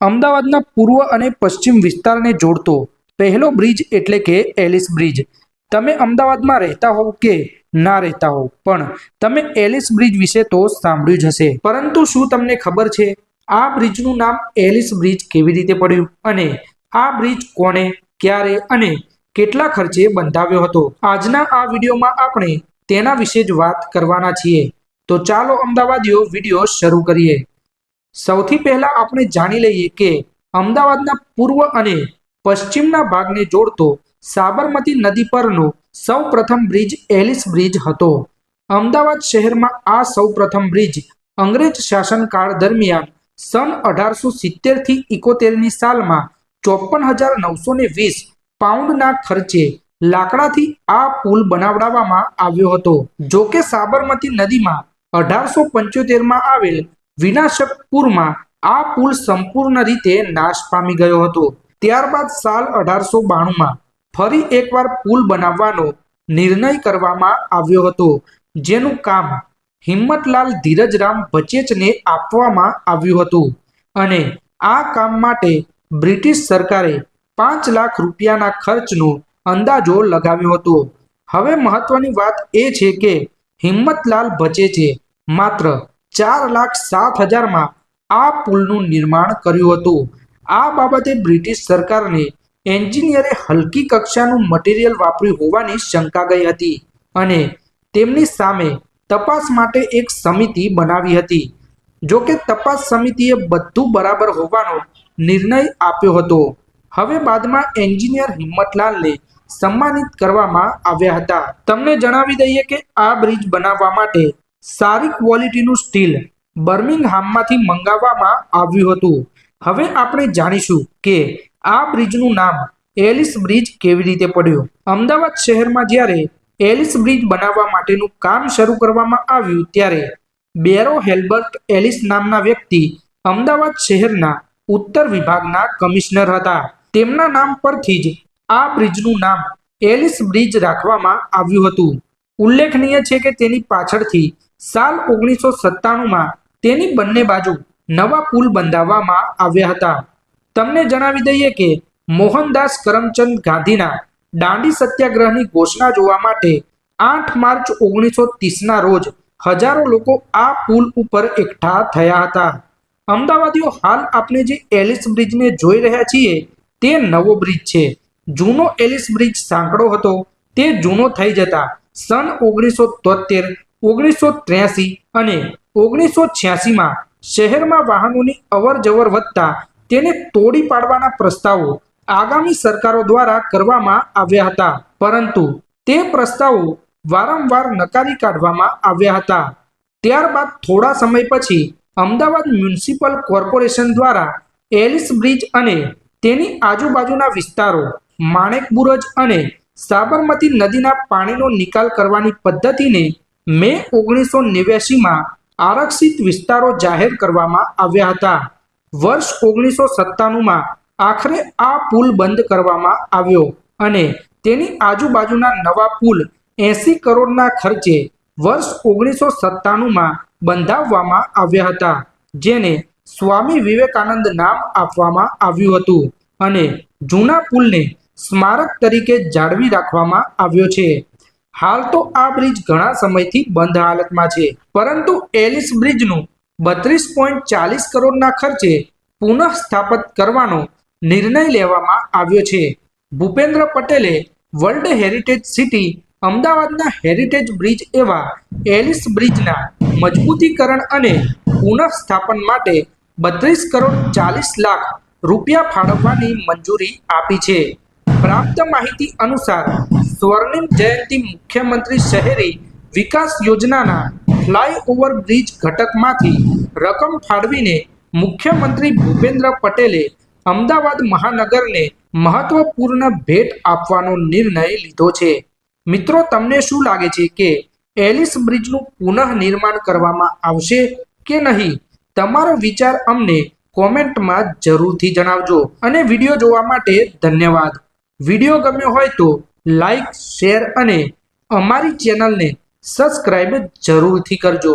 અમદાવાદના પૂર્વ અને પશ્ચિમ વિસ્તારને જોડતો પહેલો બ્રિજ એટલે કે એલિસ બ્રિજ. તમે અમદાવાદમાં રહેતા હોવ કે ના રહેતા હોવ, પણ તમે એલિસ બ્રિજ વિશે તો સાંભળ્યું જ હશે. પરંતુ શું તમને ખબર છે? આ બ્રિજનું નામ એલિસ બ્રિજ કેવી રીતે પડ્યું અને આ બ્રિજ કોણે, ક્યારે અને કેટલા ખર્ચે બંધાવ્યો હતો? આજના આ વિડીયોમાં આપણે તેના વિશે જ વાત કરવાના છીએ. તો ચાલો અમદાવાદીઓ વીડિયો શરૂ કરીએ. સૌથી પહેલા આપણે જાણી લઈએ કે અમદાવાદના પૂર્વ અને પશ્ચિમના ભાગને જોડતો સાબરમતી નદી પરનો સૌ પ્રથમ બ્રિજ એલિસ બ્રિજ હતો. અમદાવાદ શહેરમાં આ સૌ પ્રથમ બ્રિજ અંગ્રેજ શાસનકાળ દરમિયાન સન અઢારસો સિત્તેરથી ઇકોતેરની સાલમાં ચોપન હજાર નવસો ને વીસ પાઉન્ડના ખર્ચે લાકડાથી આ પુલ બનાવડાવવામાં આવ્યો હતો. જોકે સાબરમતી નદીમાં અઢારસો પંચોતેરમાં આવેલ વિનાશકપુરમાં આ પુલ સંપૂર્ણ રીતે નાશ પામી ગયો હતો. ત્યારબાદ સાલ અઢારસો બાણુંમાં ફરી એકવાર પુલ બનાવવાનો નિર્ણય કરવામાં આવ્યો હતો, જેનું કામ હિંમતલાલ ધીરજરામ બચેચને આપવામાં આવ્યું હતું અને આ કામ માટે બ્રિટિશ સરકારે પાંચ લાખ રૂપિયાના ખર્ચનો અંદાજો લગાવ્યો હતો. હવે મહત્વની વાત એ છે કે હિંમતલાલ ભચેચે માત્ર ચાર લાખ સાત હજારમાં આ પુલનું નિર્માણ કર્યું હતું. આ બાબતે બ્રિટિશ સરકારને એન્જિનિયરે હલકી કક્ષાનું મટીરિયલ વાપર્યું હોવાની શંકા ગઈ હતી અને તેમની સામે તપાસ માટે એક સમિતિ બનાવી હતી. જો કે તપાસ સમિતિએ બધું બરાબર હોવાનો નિર્ણય આપ્યો હતો. હવે બાદમાં એન્જિનિયર હિંમતલાલને સન્માનિત કરવામાં આવ્યા હતા. તમને જણાવી દઈએ કે આ બ્રિજ બનાવવા માટે સારી ક્વોલિટીનું સ્ટીલ બર્મિંગહામમાંથી મંગાવવામાં આવ્યું હતું. હવે આપણે જાણીશું કે આ બ્રિજનું નામ એલિસ બ્રિજ કેવી રીતે પડ્યું. અમદાવાદ શહેરમાં જ્યારે એલિસ બ્રિજ બનાવવા માટેનું કામ શરૂ કરવામાં આવ્યું ત્યારે બેરો હેલ્બર્ટ એલિસ નામના વ્યક્તિ અમદાવાદ શહેરના ઉત્તર વિભાગના કમિશનર હતા. તેમના નામ પરથી જ આ બ્રિજનું નામ એલિસ બ્રિજ રાખવામાં આવ્યું હતું. ઉલ્લેખનીય છે કે તેની પાછળથી સાલ ઓગણીસો સત્તાણુંમાં તેની બંને બાજુ નવા પુલ બંધાવવામાં આવ્યા હતા. તમને જણાવી દઈએ કે મોહનદાસ કરમચંદ ગાંધીના દાંડી સત્યાગ્રહની ઘોષણા જોવા માટે આઠ માર્ચ ઓગણીસો ત્રીસના રોજ હજારો લોકો આ પુલ ઉપર એકઠા થયા હતા. અમદાવાદીઓ હાલ આપણે જે એલિસ બ્રિજને જોઈ રહ્યા છીએ, તે નવો બ્રિજ છે. જૂનો એલિસ બ્રિજ સાંકડો હતો, તે જૂનો થઈ જતા સન ઓગણીસો તોતેર ઓગણીસો ત્ર્યાસી અને ઓગણીસો છ્યાસીમાં શહેરમાં વાહનોની અવર જવર વધતા તેને તોડી પાડવાના પ્રસ્તાવો આગામી સરકારો દ્વારા કરવામાં આવ્યા હતા. પરંતુ તે પ્રસ્તાવો વારંવાર નકારી કાઢવામાં આવ્યા હતા. ત્યારબાદ થોડા સમય પછી અમદાવાદ મ્યુનિસિપલ કોર્પોરેશન દ્વારા એલિસ બ્રિજ અને તેની આજુબાજુના વિસ્તારો માણેક બુરજ અને સાબરમતી નદીના પાણીનો નિકાલ કરવાની પદ્ધતિને મે ઓગણીસો નેવ્યાસીમાં આરક્ષિત વિસ્તારો જાહેર કરવામાં આવ્યા હતા. વર્ષ ઓગણીસો સત્તાણુંમાં આખરે આ પુલ બંધ કરવામાં આવ્યો અને તેની આજુબાજુના નવા પુલ એસી કરોડના ખર્ચે વર્ષ ઓગણીસો સત્તાણુંમાં બંધાવવામાં આવ્યા હતા, જેને સ્વામી વિવેકાનંદ નામ આપવામાં આવ્યું હતું અને જૂના પુલને સ્મારક તરીકે જાળવી રાખવામાં આવ્યો છે. હાલ તો આ બ્રિજ ઘણા સમયથી બંધ હાલતમાં છે. પરંતુ એલિસ બ્રિજનું બત્રીસ પોઈન્ટ ચાલીસ કરોડના ખર્ચે પુનઃ સ્થાપિત કરવાનો નિર્ણય લેવામાં આવ્યો છે. ભૂપેન્દ્ર પટેલે વર્લ્ડ હેરિટેજ સિટી અમદાવાદના હેરિટેજ બ્રિજ એવા એલિસ બ્રિજના મજબૂતીકરણ અને પુનઃસ્થાપન માટે બત્રીસ કરોડ ચાલીસ લાખ રૂપિયા ફાળવવાની મંજૂરી આપી છે. પ્રાપ્ત માહિતી અનુસાર સ્વર્ણિમ જયંતિ મુખ્યમંત્રી શહેરી વિકાસ યોજનાના ફ્લાયઓવર બ્રિજ ઘટકમાંથી રકમ ફાળવીને મુખ્યમંત્રી ભૂપેન્દ્ર પટેલે અમદાવાદ મહાનગરને મહત્વપૂર્ણ ભેટ આપવાનો નિર્ણય લીધો છે. મિત્રો, તમને શું લાગે છે કે એલિસ બ્રિજનું પુનઃ નિર્માણ કરવામાં આવશે કે નહીં? તમારો વિચાર અમને કોમેન્ટમાં જરૂરથી જણાવજો અને વીડિયો જોવા માટે ધન્યવાદ. વીડિયો ગમ્યો હોય તો લાઈક શેર અને અમારી ચેનલને સબસ્ક્રાઈબ જરૂરથી કરજો.